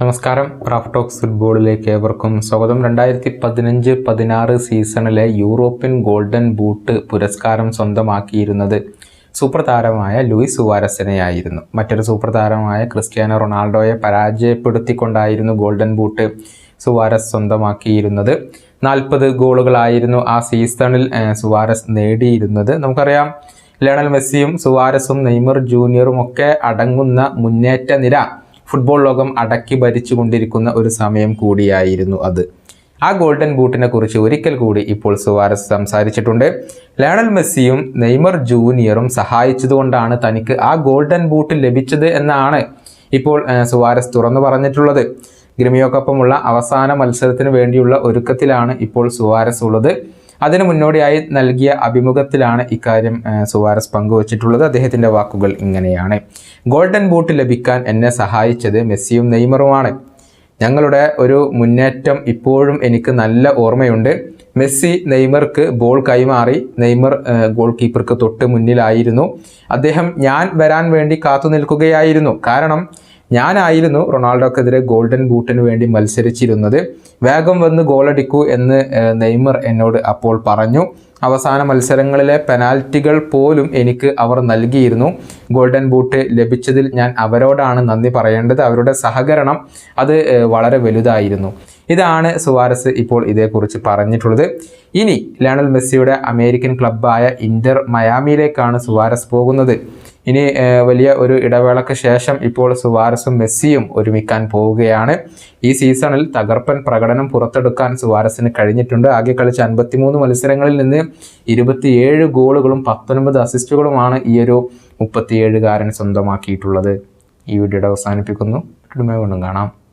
നമസ്കാരം. റാഫ്റ്റോക്സ് ഫുട്ബോളിലേക്ക് ഏവർക്കും സ്വാഗതം. രണ്ടായിരത്തി പതിനഞ്ച് പതിനാറ് സീസണിലെ യൂറോപ്യൻ ഗോൾഡൻ ബൂട്ട് പുരസ്കാരം സ്വന്തമാക്കിയിരുന്നത് സൂപ്പർ താരമായ ലൂയിസ് സുവാരസിനെയായിരുന്നു. മറ്റൊരു സൂപ്പർ താരമായ ക്രിസ്ത്യാനോ റൊണാൾഡോയെ പരാജയപ്പെടുത്തിക്കൊണ്ടായിരുന്നു ഗോൾഡൻ ബൂട്ട് സുവാരസ് സ്വന്തമാക്കിയിരുന്നത്. നാൽപ്പത് ഗോളുകളായിരുന്നു ആ സീസണിൽ സുവാരസ് നേടിയിരുന്നത്. നമുക്കറിയാം ലയണൽ മെസ്സിയും സുവാരസും നെയ്മർ ജൂനിയറും ഒക്കെ അടങ്ങുന്ന മുന്നേറ്റ നിര ഫുട്ബോൾ ലോകം അടക്കി ഭരിച്ചുകൊണ്ടിരിക്കുന്ന ഒരു സമയം കൂടിയായിരുന്നു അത്. ആ ഗോൾഡൻ ബൂട്ടിനെ കുറിച്ച് ഒരിക്കൽ കൂടി ഇപ്പോൾ സുവാരസ് സംസാരിച്ചിട്ടുണ്ട്. ലയണൽ മെസ്സിയും നെയ്മർ ജൂനിയറും സഹായിച്ചതുകൊണ്ടാണ് തനിക്ക് ആ ഗോൾഡൻ ബൂട്ട് ലഭിച്ചത് എന്നാണ് ഇപ്പോൾ സുവാരസ് തുറന്നു പറഞ്ഞിട്ടുള്ളത്. ഗ്രിമിയോക്കൊപ്പമുള്ള അവസാന മത്സരത്തിന് വേണ്ടിയുള്ള ഒരുക്കത്തിലാണ് ഇപ്പോൾ സുവാരസ് ഉള്ളത്. അതിനു മുന്നോടിയായി നൽകിയ അഭിമുഖത്തിലാണ് ഇക്കാര്യം സുവാരസ് പങ്കുവച്ചിട്ടുള്ളത്. അദ്ദേഹത്തിന്റെ വാക്കുകൾ ഇങ്ങനെയാണ്. ഗോൾഡൻ ബൂട്ട് ലഭിക്കാൻ എന്നെ സഹായിച്ചത് മെസ്സിയും നെയ്മറുമാണ്. ഞങ്ങളുടെ ഒരു മുന്നേറ്റം ഇപ്പോഴും എനിക്ക് നല്ല ഓർമ്മയുണ്ട്. മെസ്സി നെയ്മർക്ക് ബോൾ കൈമാറി. നെയ്മർ ഗോൾ കീപ്പർക്ക് തൊട്ട് മുന്നിലായിരുന്നു. അദ്ദേഹം ഞാൻ വരാൻ വേണ്ടി കാത്തു നിൽക്കുകയായിരുന്നു കാരണം ഞാനായിരുന്നു റൊണാൾഡോക്കെതിരെ ഗോൾഡൻ ബൂട്ടിന് വേണ്ടി മത്സരിച്ചിരുന്നത്. വേഗം വന്ന് ഗോളടിക്കൂ എന്ന് നെയ്മർ എന്നോട് അപ്പോൾ പറഞ്ഞു. അവസാന മത്സരങ്ങളിലെ പെനാൽറ്റികൾ പോലും എനിക്ക് അവർ നൽകിയിരുന്നു. ഗോൾഡൻ ബൂട്ട് ലഭിച്ചതിൽ ഞാൻ അവരോടാണ് നന്ദി പറയേണ്ടത്. അവരുടെ സഹകരണം അത് വളരെ വലുതായിരുന്നു. ഇതാണ് സുവാരസ് ഇപ്പോൾ ഇതേക്കുറിച്ച് പറഞ്ഞിട്ടുള്ളത്. ഇനി ലയണൽ മെസ്സിയുടെ അമേരിക്കൻ ക്ലബ്ബായ ഇന്റർ മയാമിയിലേക്കാണ് സുവാരസ് പോകുന്നത്. ഇനി വലിയ ഒരു ഇടവേളയ്ക്ക് ശേഷം ഇപ്പോൾ സുവാരസും മെസ്സിയും ഒരുമിക്കാൻ പോവുകയാണ്. ഈ സീസണിൽ തകർപ്പൻ പ്രകടനം പുറത്തെടുക്കാൻ സുവാരസിന് കഴിഞ്ഞിട്ടുണ്ട്. ആകെ കളിച്ച അൻപത്തിമൂന്ന് മത്സരങ്ങളിൽ നിന്ന് ഇരുപത്തിയേഴ് ഗോളുകളും പത്തൊൻപത് അസിസ്റ്റുകളുമാണ് ഈ ഒരു മുപ്പത്തിയേഴുകാരൻ സ്വന്തമാക്കിയിട്ടുള്ളത്. ഈ വീഡിയോയുടെ അവസാനിപ്പിക്കുന്നു. വീണ്ടും കാണാം.